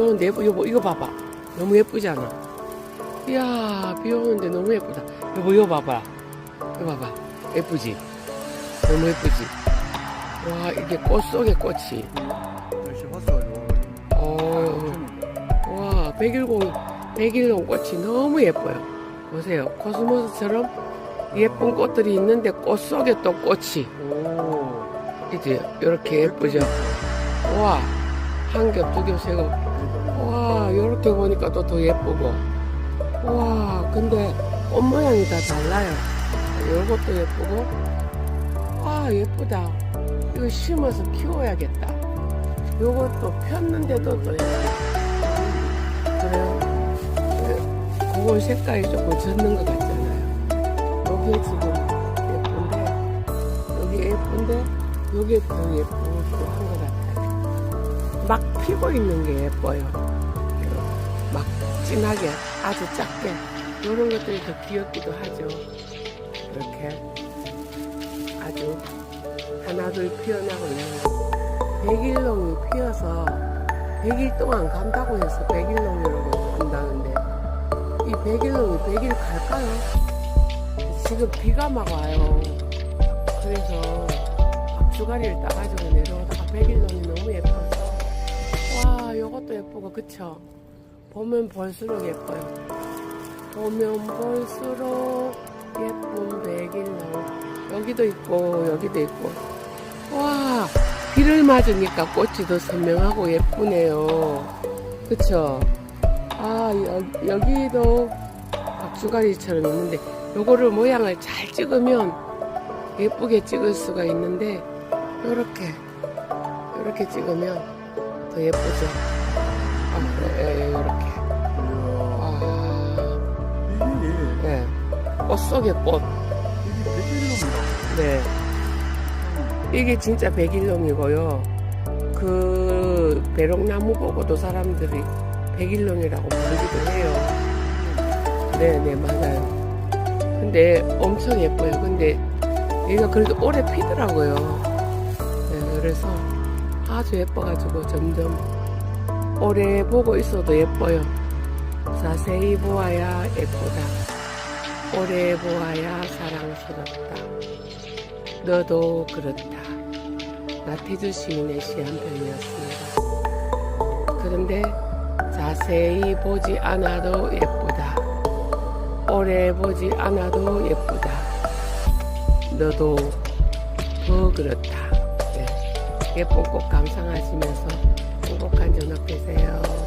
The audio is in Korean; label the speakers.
Speaker 1: 어, 내, 여보, 이거 봐봐. 너무 예쁘잖아. 이야, 비 오는데 너무 예쁘다. 여보, 이거 봐봐. 이거 봐봐. 예쁘지? 너무 예쁘지? 와, 이게 꽃 속의 꽃이.
Speaker 2: 날씨 봤어가지고
Speaker 1: 어, 와, 백일공, 백일공 꽃이 너무 예뻐요. 보세요. 코스모스처럼 예쁜 꽃들이 있는데 꽃 속에 또 꽃이.
Speaker 2: 오
Speaker 1: 이제 이렇게 예쁘죠? 와, 한 겹, 두 겹, 세 겹. 와, 이렇게 보니까 또 더 예쁘고. 와, 근데 꽃 모양이 다 달라요. 이것도 예쁘고. 와, 예쁘다. 이거 심어서 키워야겠다. 요것도 폈는데도 또 예쁘다. 그래요? 네, 그거 색깔이 조금 젖는 것 같잖아요. 여기 지금 예쁜데, 여기 예쁜데, 요게 더 예쁘기도 한것 같아요. 막 피고 있는 게 예뻐요. 막 진하게, 아주 작게. 이런 것들이 더 귀엽기도 하죠. 이렇게 아주 하나둘 피어나고 있는 거. 백일농이 피어서 100일 동안 간다고 해서 백일농이라고 한다는데 이 백일농이 100일 갈까요? 지금 비가 막 와요. 그래서 앞주가리를 따가지고 내려오다가 백일농이 너무 예뻐서 와 요것도 예쁘고 그쵸? 보면 볼수록 예뻐요. 보면 볼수록 예쁜 백일농 여기도 있고 여기도 있고 와 비를 맞으니까 꽃이 더 선명하고 예쁘네요. 그쵸? 아 여, 여기도 박주가리처럼 있는데 요거를 모양을 잘 찍으면 예쁘게 찍을 수가 있는데 요렇게 요렇게 찍으면 더 예쁘죠. 아, 예, 예, 요렇게. 꽃 속의 꽃. 네. 이게 진짜 백일농이고요. 그 배롱나무 보고도 사람들이 백일농이라고 부르기도 해요. 네, 네, 맞아요. 근데 엄청 예뻐요. 근데 얘가 그래도 오래 피더라고요. 네, 그래서 아주 예뻐가지고 점점 오래 보고 있어도 예뻐요. 자세히 보아야 예쁘다. 오래 보아야 사랑스럽다. 너도 그렇다. 나태주 시인의 시 한 편이었습니다. 그런데 자세히 보지 않아도 예쁘다. 오래 보지 않아도 예쁘다. 너도 더 그렇다. 네. 예쁜 꽃 감상하시면서 행복한 저녁 되세요.